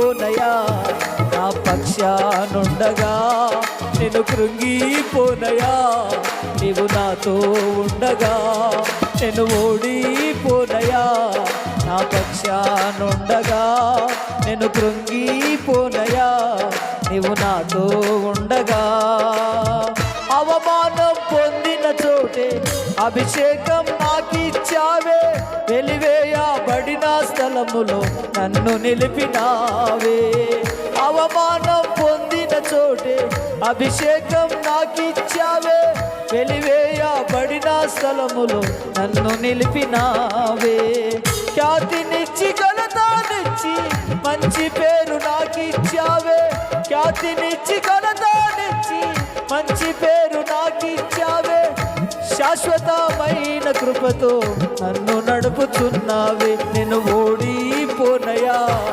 కృంగిపోనయా? నా పక్షానుండగా నేను కృంగిపోనయా? నీవు నాతో ఉండగా నేను ఓడిపోనయా? నా పక్షానుండగా నేను కృంగిపోనయా? నీవు నాతో ఉండగా అవమానం పొందిన చోటే అభిషేకం నాకిచ్చావే వెలివేయబడిన స్థలములో నన్ను నిలిపినావే. అవమానం పొందిన చోటే అభిషేకం నాకిచ్చావే. వెలివేయబడిన స్థలములో నన్ను నిలిపినావే. ఖ్యాతినిచ్చి ఘనతానిచ్చి మంచి పేరు నాకిచ్చావే. ఖ్యాతినిచ్చి ఘనతానిచ్చి మంచి పేరు నాకిచ్చావే. శాశ్వతమై కృపతో నన్ను నడుపుతున్నావే. నేను ఓడిపోనయా?